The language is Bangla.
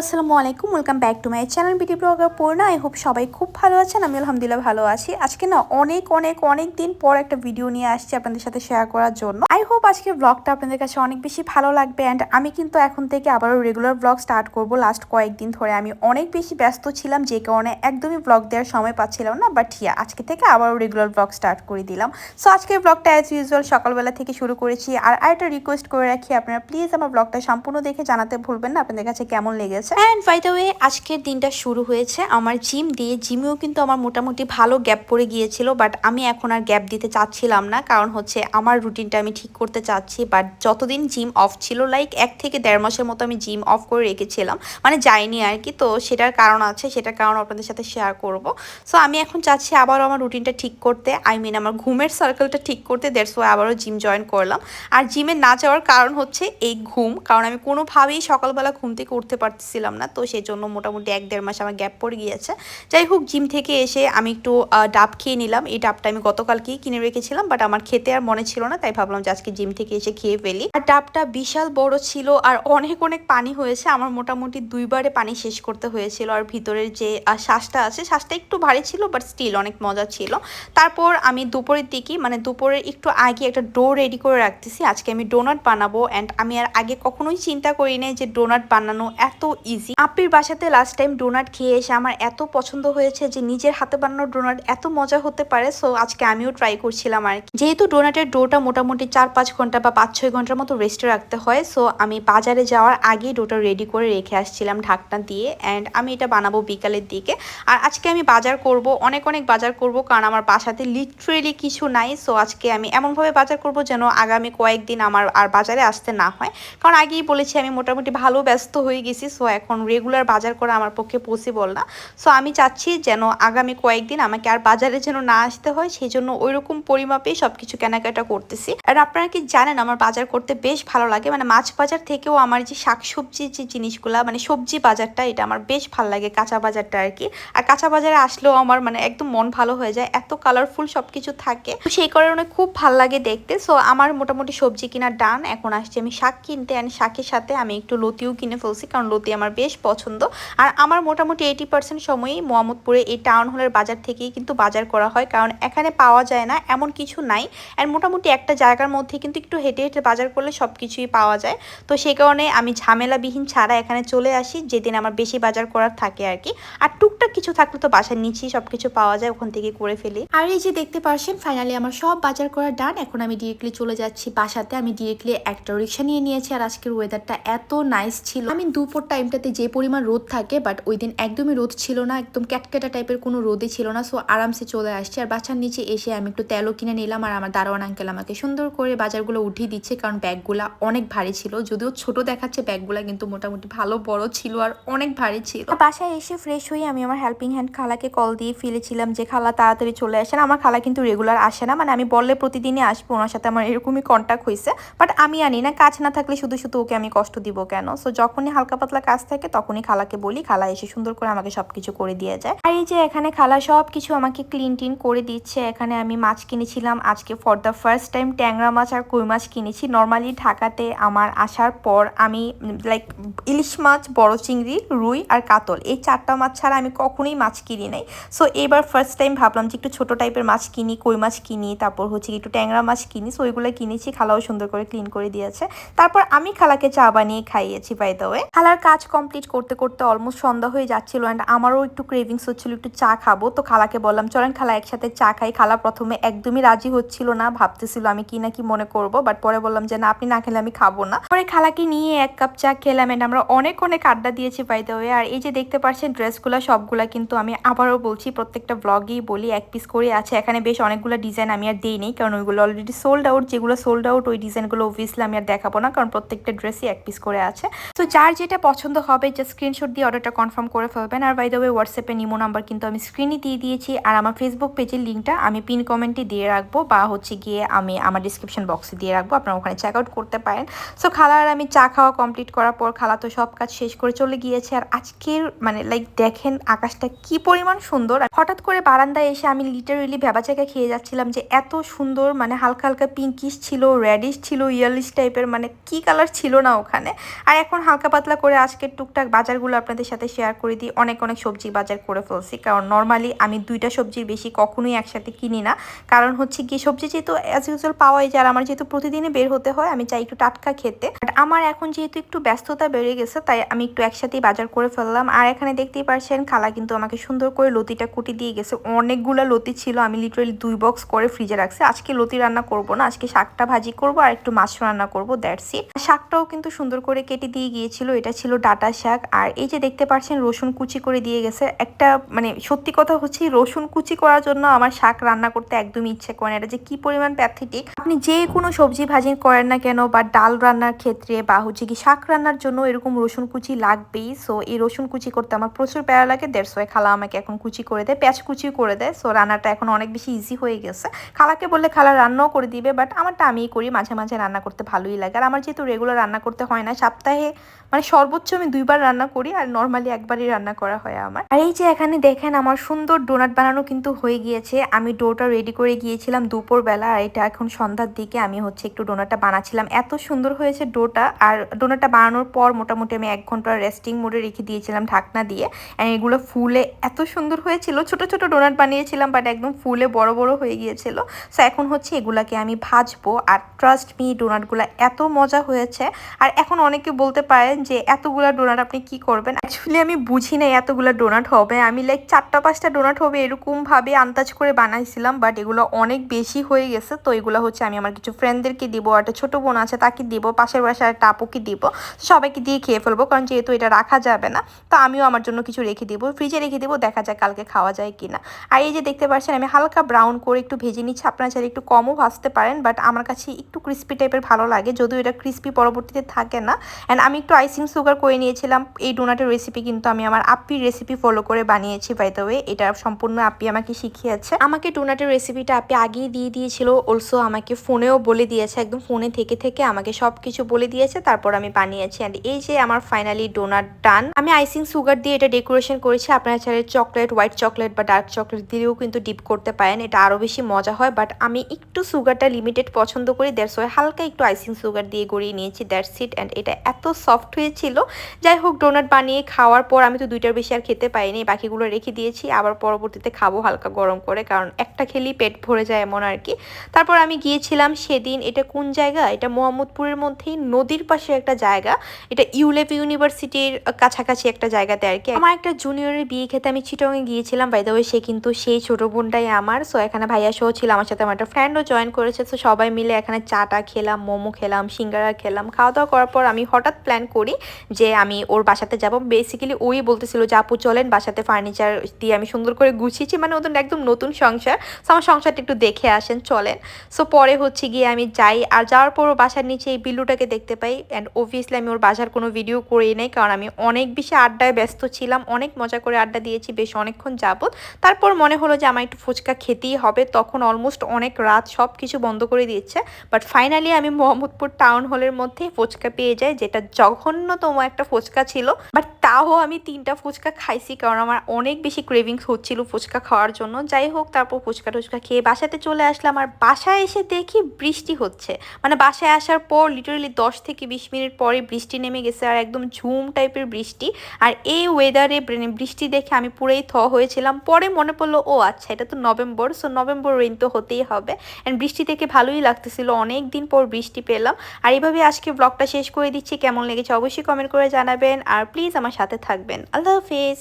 আসসালামু আলাইকুম welcome back to my channel beauty blogger Purna I hope সবাই খুব ভালো আছেন, আমি আলহামদুলিল্লাহ ভালো আছি। আজকে না অনেক অনেক অনেক দিন পর একটা ভিডিও নিয়ে আসছি আপনাদের সাথে শেয়ার করার জন্য। আই হোপ আজকের ব্লগটা আপনাদের কাছে অনেক বেশি ভালো লাগবে অ্যান্ড আমি কিন্তু এখন থেকে আবারও রেগুলার ব্লগ স্টার্ট করব। লাস্ট কয়েকদিন ধরে আমি অনেক বেশি ব্যস্ত ছিলাম, যে কারণে একদমই ব্লগ দেওয়ার সময় পাচ্ছিলাম না বাট হিয়া আজকে থেকে আবারও রেগুলার ব্লগ স্টার্ট করে দিলাম। সো আজকের ব্লগটা অ্যাজ ইউজুয়াল সকালবেলা থেকে শুরু করেছি, আর আরেকটা রিকোয়েস্ট করে রাখি, আপনারা প্লিজ আমার ব্লগটা সম্পূর্ণ দেখে জানাতে ভুলবেন না, আপনাদের কাছে কেমন লেগেছে অ্যান্ড বাই দ্য ওয়ে আজকের দিনটা শুরু হয়েছে। আমার জিম দিয়ে জিমেও কিন্তু আমার মোটামুটি ভালো গ্যাপ পড়ে গিয়েছিল বাট আমি এখন আর গ্যাপ দিতে চাচ্ছিলাম না। কারণ হচ্ছে আমার রুটিনটা আমি ঠিক করতে চাচ্ছি বাট যতদিন জিম অফ ছিল লাইক এক থেকে দেড় মাসের মতো আমি জিম অফ করে রেখেছিলাম। মানে যাইনি আর কি, তো সেটার কারণ আছে, সেটার কারণ আপনাদের সাথে শেয়ার করব। সো আমি এখন চাচ্ছি আবারও আমার রুটিনটা ঠিক করতে। আই মিন আমার ঘুমের সার্কেলটা ঠিক করতে দেড় সো আবারও জিম জয়েন করলাম। আর জিমে না যাওয়ার কারণ হচ্ছে এই ঘুম, কারণ আমি কোনোভাবেই সকালবেলা ঘুম থেকে উঠতে পারতেছিলাম না, তো সেই জন্য মোটামুটি এক দেড় মাস আমার গ্যাপ পড়ে গিয়েছে। যাই হোক, জিম থেকে এসে আমি একটু ডাব খেয়ে নিলাম। এই ডাবটা আমি গতকালকেই কিনে রেখেছিলাম বাট আমার খেতে আর মনে ছিল না, তাই ভাবলাম যে আজকে জিম থেকে এসে খেয়ে ফেলি। আর ডাবটা বিশাল বড় ছিল আর অনেক অনেক পানি হয়েছে। আমার মোটামুটি দুইবারে পানি শেষ করতে হয়েছিল আর ভিতরের যে শ্বাসটা আছে, শ্বাসটা একটু ভারী ছিল বাট স্টিল অনেক মজা ছিল। তারপর আমি দুপুরের দিকে মানে দুপুরের একটু আগে একটা ডো রেডি করে রাখতেছি। আজকে আমি ডোনাট বানাবো অ্যান্ড আমি আর আগে কখনোই চিন্তা করি নাই যে ডোনাট বানানো এত ইজি আপির বাসাতে লাস্ট টাইম ডোনাট খেয়ে এসে আমার এত পছন্দ হয়েছে যে নিজের হাতে বানানো ডোনাট এত মজা হতে পারে সো আজকে আমিও ট্রাই করছিলাম আর কি। যেহেতু ডোনাটের ডোটা মোটামুটি চার পাঁচ ঘণ্টা বা পাঁচ ছয় ঘণ্টার মতো রেস্টে রাখতে হয় সো আমি বাজারে যাওয়ার আগেই ডোটা রেডি করে রেখে আসছিলাম ঢাকনা দিয়ে অ্যান্ড আমি এটা বানাবো বিকালের দিকে। আর আজকে আমি বাজার করব, অনেক অনেক বাজার করব, কারণ আমার বাসাতে লিটারেলি কিছু নাই সো আজকে আমি এমনভাবে বাজার করব যেন আগামী কয়েকদিন আমার আর বাজারে আসতে না হয়। কারণ আগেই বলেছি, আমি মোটামুটি ভালো ব্যস্ত হয়ে গেছি সো এখন রেগুলার বাজার করা আমার পক্ষে পসিবল না। সো আমি চাচ্ছি যেন আগামী কয়েকদিন আমাকে আর বাজারে যেন না আসতে হয় সেই জন্য ওই রকম পরিমাপেই সব কিছু কেনাকাটা করতেছি। আর আপনারা কি জানেন, আমার বাজার করতে বেশ ভালো লাগে মানে মাছ বাজার থেকেও আমার যে শাকসবজির যে জিনিসগুলা মানে সবজি বাজারটা, এটা আমার বেশ ভালো লাগে কাঁচা বাজারটা আর কি। আর কাঁচা বাজারে আসলেও আমার মানে একদম মন ভালো হয়ে যায়, এত কালারফুল সব কিছু থাকে। তো সেই কারণে খুব ভালো লাগে দেখতে। সো আমার মোটামুটি সবজি কেনার ডান, এখন আসছে আমি শাক কিনতে অ্যান্ড শাকের সাথে আমি একটু লতিও কিনে ফেলছি, কারণ লতি আমার বেশ পছন্দ। আর আমার মোটামুটি এইটি পার্সেন্ট সময়ই মোহাম্মদপুরে এই টাউন হলের বাজার থেকেই কিন্তু বাজার করা হয়। কারণ এখানে পাওয়া যায় না, এমন কিছু নাই। আর মোটামুটি একটা জায়গার মধ্যে কিন্তু একটু হেঁটে হেঁটে বাজার করলে সব কিছুই পাওয়া যায়। তো সেই কারণে আমি ঝামেলাবিহীন ছাড়া এখানে চলে আসি, যেদিন আমার বেশি বাজার করার থাকে আর কি। আর টুকটাক কিছু থাকলে তো বাসার নিচেই সব কিছু পাওয়া যায়, ওখান থেকে করে ফেলি। আর এই যে দেখতে পারছেন ফাইনালি আমার সব বাজার করার ডান এখন আমি ডিরেক্টলি চলে যাচ্ছি বাসাতে। আমি ডিরেক্টলি একটা রিক্সা নিয়ে নিয়েছি আর আজকের ওয়েদারটা এত নাইস ছিল। আমি দুপুর টাইমটাতে যে পরিমাণ রোদ থাকে বাট ওই দিন একদমই রোদ ছিল না, একদম ক্যাটক্যাটা টাইপের কোনো রোদই ছিল না সো আরামসে চলে আসছে। আর বাসার নিচে এসে আমি একটু তেলও কিনে নিলাম, আর আমার দারোয়ান আঙ্কেল আমাকে সুন্দর করে বাজারগুলো উঠিয়ে দিচ্ছে, কারণ ব্যাগগুলা অনেক ভারী ছিল। যদিও ছোট দেখাচ্ছে, ব্যাগগুলা কিন্তু মোটামুটি ভালো বড় ছিল, আর অনেক ভারী ছিল। বাসায় এসে ফ্রেশ হয়ে আমি আমার হেল্পিং হ্যান্ড খালাকে কল দিয়ে ফেলেছিলাম যে, খালা, তাড়াতাড়ি চলে আসেন। আমার খালা কিন্তু রেগুলার আসে না মানে আমি বললে প্রতিদিনই আসব, ওনার সাথে আমার এরকমই কন্ট্যাক্ট হয়েছে বাট আমি আনি না। কাজ না থাকলে শুধু শুধু ওকে আমি কষ্ট দিব কেন? সো যখনই হালকা পাতলা কাজ থাকে তখনই খালাকে বলি, খালা এসে সুন্দর করে আমাকে সবকিছু করে দিয়ে যায়। আর এই যে এখানে খালা সব কিছু আমাকে ক্লিন টিন করে দিচ্ছে, এখানে আমি মাছ কিনেছিলাম, আজকে ফর দ্য ফার্স্ট টাইম ট্যাংরা মাছ আর কই মাছ কিনেছি। নর্মালি ঢাকাতে আমার আসার পর আমি লাইক ইলিশ মাছ, বড় চিংড়ি, রুই আর কাতল, এই চারটা মাছ ছাড়া আমি কখনোই মাছ কিনি নাই। সো এবার ফার্স্ট টাইম ভাবলাম যে একটু ছোট টাইপের মাছ কিনি, কই মাছ কিনি, তারপর হচ্ছে একটু ট্যাংরা মাছ কিনি সো ওইগুলো কিনেছি, খালাও সুন্দর করে ক্লিন করে দিয়েছে। তারপর আমি খালাকে চা বানিয়ে খাইয়েছি বাই দ্য ওয়ে খালার কাজ কমপ্লিট করতে করতে অলমোস্ট সন্ধ্যা হয়ে যাচ্ছিল অ্যান্ড আমারও একটু ক্রেভিংস হচ্ছিল, একটু চা খাব। তো খালাকে বললাম, চলেন খালা, একসাথে চা খাই। খালা প্রথমে একদমই রাজি হচ্ছিল না, ভাবতেছিল আমি কি না কি মনে করব বাট পরে বললাম যে, না, আপনি না খেলে আমি খাব না। পরে খালাকে নিয়ে এক কাপ চা খেলাম এন্ড আমরা অনেক অনেক আড্ডা দিয়েছি বাই দ্য আর এই যে দেখতে পাচ্ছেন, ড্রেসগুলো সবগুলা কিন্তু আমি আবারও বলছি, প্রত্যেকটা ব্লগেই বলি, এক পিস করে আছে। এখানে বেশ অনেকগুলো ডিজাইন আমি আর দিই নেই কারণ ওইগুলো অলরেডি সোল্ড আউট যেগুলো সোল্ড আউট ওই ডিজাইনগুলো অবভিয়াসলি আমি আর দেখাবো না, কারণ প্রত্যেকটা ড্রেসই এক পিস করে আছে। তো যার যেটা পছন্দ হবে যে স্ক্রিনশট দিয়ে অর্ডারটা কনফার্ম করে ফেলবেন। আর বাই দ্য ওয়ে হোয়াটসঅ্যাপে নিমো নাম্বার কিন্তু আমি স্ক্রিনে দিয়ে দিয়েছি। আর আমার ফেসবুক পেজের লিঙ্কটা আমি পিন কমেন্টে দিয়ে রাখব, বা হচ্ছে গিয়ে আমি আমার ডিসক্রিপশন বক্সে দিয়ে রাখব। আপনারা ওখানে চেক আউট করতে পারেন। সো খালা আর আমি চা খাওয়া কমপ্লিট করার পর খালা তো সব কাজ শেষ করে চলে গিয়েছে। আর আজকের মানে লাইক দেখেন আকাশটা কি পরিমাণ সুন্দর। হঠাৎ করে বারান্দায় এসে আমি লিটারেলি ভেবা জায়গা খেয়ে যাচ্ছিলাম যে এত সুন্দর মানে হালকা হালকা পিঙ্কিশ ছিল রেডিশ ছিল ইয়েলিশ টাইপের মানে কি কালার ছিল না ওখানে। আর এখন হালকা পাতলা করে আজকে আজকের টুকটাক বাজারগুলো আপনাদের সাথে শেয়ার করে দিই অনেক অনেক সবজি বাজার করে ফেলছি। কারণ নর্মালি আমি দুইটা সবজির বেশি কখনোই একসাথে কিনি না। কারণ হচ্ছে কি সবজি যেহেতু অ্যাজ ইউজুয়াল পাওয়াই যায় আমার যেহেতু প্রতিদিনই বের হতে হয়, আমি চাই একটু টাটকা খেতে। বাট আমার এখন যেহেতু একটু ব্যস্ততা বেড়ে গেছে, তাই আমি একটু একসাথেই বাজার করে ফেললাম। আর এখানে দেখতেই পারছেন, খালা কিন্তু আমাকে সুন্দর করে লতিটা কুটি দিয়ে গেছে। অনেকগুলো লতি ছিল, আমি লিটারেলি দুই বক্স করে ফ্রিজে রাখছি। আজকে লতি রান্না করব না, আজকে শাকটা ভাজি করব আর একটু মাছ রান্না করব দ্যাটস শাকটাও কিন্তু সুন্দর করে কেটে দিয়ে গিয়েছিল, এটা ছিল ডাটা শাক, আর এই যে দেখতে পাচ্ছেন রসুন কুচি করে দিয়ে গেছে। একটা মানে সত্যি কথা হচ্ছে, রসুন কুচি করার জন্য আমার শাক রান্না করতে একদমই ইচ্ছে করে না। এটা যে কি পরিমাণ প্যাথেটিক আপনি যে কোনো সবজি ভাজি করেন না কেন, বা ডাল রান্নার ক্ষেত্রে, বা হচ্ছে কি শাক রান্নার জন্য এরকম রসুন কুচি লাগবেই। সো এই রসুন কুচি করতে আমার প্রচুর প্যারা লাগে দেড়শো খালা আমাকে এখন কুচি করে দেয়, পেঁয়াজ কুচি করে দেয়। সো রান্নাটা এখন অনেক বেশি ইজি হয়ে গেছে। খালাকে বললে খালা রান্নাও করে দিবে বাট আমারটা আমিই করি, মাঝে মাঝে রান্না করতে ভালোই লাগে। আর আমার যেহেতু রেগুলার রান্না করতে হয় না, সপ্তাহে মানে সর্বোচ্চ আমি দুইবার রান্না করি আর নর্মালি একবারই রান্না করা হয় আমার। আর এই যে এখানে দেখেন আমার সুন্দর ডোনাট বানানো কিন্তু হয়ে গিয়েছে। আমি ডোটা রেডি করে গিয়েছিলাম দুপুরবেলা আর এটা এখন সন্ধ্যার দিকে আমি হচ্ছে একটু ডোনাটটা বানাচ্ছিলাম এত সুন্দর হয়েছে ডোটা আর ডোনাটটা বানানোর পর মোটামুটি আমি এক ঘণ্টা রেস্টিং মোডে রেখে দিয়েছিলাম ঢাকনা দিয়ে। অ্যান্ড এগুলো ফুলে এত সুন্দর হয়েছিল। ছোট ছোট ডোনাট বানিয়েছিলাম বাট একদম ফুলে বড় বড় হয়ে গিয়েছিল। সো এখন হচ্ছে এগুলাকে আমি ভাজবো আর ট্রাস্ট মি ডোনাটগুলো এত মজা হয়েছে। আর এখন অনেকে বলতে পারেন যে এতগুলা ডোনাট আপনি কি করবেন? অ্যাকচুয়ালি আমি বুঝি না এতগুলো ডোনাট হবে। আমি লাইক চারটা, পাঁচটা ডোনাট হবে এরকমভাবে আন্দাজ করে বানাইছিলাম বাট এগুলো অনেক বেশি হয়ে গেছে। তো এগুলো হচ্ছে আমি আমার কিছু ফ্রেন্ডদেরকে দিব একটা ছোট বোন আছে তাকে দিব, পাশের বাসায় একটা আপুকে দিব, সবাইকে দিয়ে খেয়ে ফেলব, কারণ যেহেতু এটা রাখা যাবে না, তো আমিও আমার জন্য কিছু রেখে দিব ফ্রিজে রেখে দিব, দেখা যায় কালকে খাওয়া যায় কিনা। আর এই যে দেখতে পাচ্ছেন, আমি হালকা ব্রাউন করে একটু ভেজে নিচ্ছি, আপনারা চাইলে একটু কমও ভাজতে পারেন বাট আমার কাছে একটু ক্রিস্পি টাইপের ভালো লাগে, যদিও এটা ক্রিস্পি পরবর্তীতে থাকে না। অ্যান্ড আমি একটু আইসিং সুগার করে নিয়েছিলাম। এই ডোনাটের রেসিপি কিন্তু আমি আমার আপ্পির রেসিপি ফলো করে বানিয়েছি বাই দ্য ওয়ে এটা সম্পূর্ণ আপ্পি আমাকে শিখিয়েছে। আমাকে ডোনাটের রেসিপিটা আপনি আগেই দিয়ে দিয়েছিল। অলসো আমাকে ফোনেও বলে দিয়েছে, একদম ফোনে থেকে থেকে আমাকে সব কিছু বলে দিয়েছে। তারপর আমি বানিয়েছি। অ্যান্ড এই যে আমার ফাইনালি ডোনাট ডান আমি আইসিং সুগার দিয়ে এটা ডেকোরেশন করেছি। আপনারা চাইলে চকলেট হোয়াইট চকলেট বা ডার্ক চকলেট দিয়েও কিন্তু ডিপ করতে পারেন। এটা আরও বেশি মজা হয়। বাট আমি একটু সুগারটা লিমিটেড পছন্দ করি। দ্যাটস ওয়াই হালকা একটু আইসিং সুগার দিয়ে গড়িয়ে নিয়েছি। দ্যাটস ইট অ্যান্ড এটা এত সফট হয়েছিল যাই হোক ডোনাট বানিয়ে খাওয়ার পর আমি তো দুইটার বেশি আর খেতে পাইনি, বাকিগুলো রেখে দিয়েছি। আবার পরবর্তীতে খাব হালকা গরম করে, কারণ একটা খেলেই পেট ভরে যায় এমন আর কি। তারপর আমি গিয়েছিলাম সেদিন, এটা কোন জায়গা? এটা মোহাম্মদপুরের মধ্যেই নদীর পাশে একটা জায়গা। এটা ইউলেভ ইউনিভার্সিটির কাছাকাছি একটা জায়গাতে আর কি। আমার একটা জুনিয়রের বিয়ে খেতে আমি চিটংয়ে গিয়েছিলাম বাই সে কিন্তু সেই ছোট বোনটাই আমার। সো এখানে ভাইয়া সহ ছিল, আমার সাথে আমার একটা ফ্রেন্ডও জয়েন করেছে। তো সবাই মিলে এখানে চাটা খেলাম, মোমো খেলাম, সিঙ্গারা খেলাম। খাওয়া দাওয়া করার পর আমি হঠাৎ প্ল্যান করি যে আমি ওর বাসাতে যাব। বেসিক্যালি ওই বলতেছিল যে, আপু, চলেন বাসাতে ফার্নিচার দিয়ে আমি সুন্দর করে গুছিয়েছি। মানে ওদের একদম নতুন সংসার। সো আমার সংসারটা একটু দেখে আসেন, চলেন। সো পরে হচ্ছে গিয়ে আমি যাই। আর যাওয়ার পর ওর বাসার নিচে এই বিল্লুটাকে দেখতে পাই। অ্যান্ড অবভিয়াসলি আমি ওর বাসার কোনো ভিডিও করেই নেই, কারণ আমি অনেক বেশি আড্ডায় ব্যস্ত ছিলাম। অনেক মজা করে আড্ডা দিয়েছি বেশ অনেকক্ষণ যাবত তারপর মনে হলো যে, আমার একটু ফুচকা খেতেই হবে। তখন অলমোস্ট অনেক রাত সব কিছু বন্ধ করে দিয়েছে। বাট ফাইনালি আমি মোহাম্মদপুর টাউন হলের মধ্যে ফুচকা পেয়ে যাই, যেটা জঘন্যতম একটা ফুচকা ছিল বাট তাও আমি তিনটা ফুচকা খাইছি, কারণ আমার অনেক বেশি ক্রেভিংস হচ্ছিল ফুচকা খাওয়ার জন্য। যাই হোক, তারপর ফুচকা টুচকা খেয়ে বাসাতে চলে আসলাম, আর বাসায় এসে দেখি বৃষ্টি হচ্ছে। মানে বাসায় আসার পর লিটারেলি দশ থেকে বিশ মিনিট পরে বৃষ্টি নেমে গেছে, আর একদম ঝুম টাইপের বৃষ্টি। আর এই ওয়েদারে বৃষ্টি দেখে আমি পুরোই থ হয়েছিলাম। পরে মনে পড়ল, ও আচ্ছা এটা তো নভেম্বর সো নভেম্বর রেন তো হতেই হবে। অ্যান্ড বৃষ্টি দেখে ভালোই লাগতেছিল, অনেক দিন পর বৃষ্টি পেলাম। আর এইভাবে আজকে ব্লগটা শেষ করে দিচ্ছি, কেমন লেগেছে অবশ্যই কমেন্ট করে জানাবেন আর প্লিজ আমার সাথে থাকবেন। আল্লাহ হাফিজ।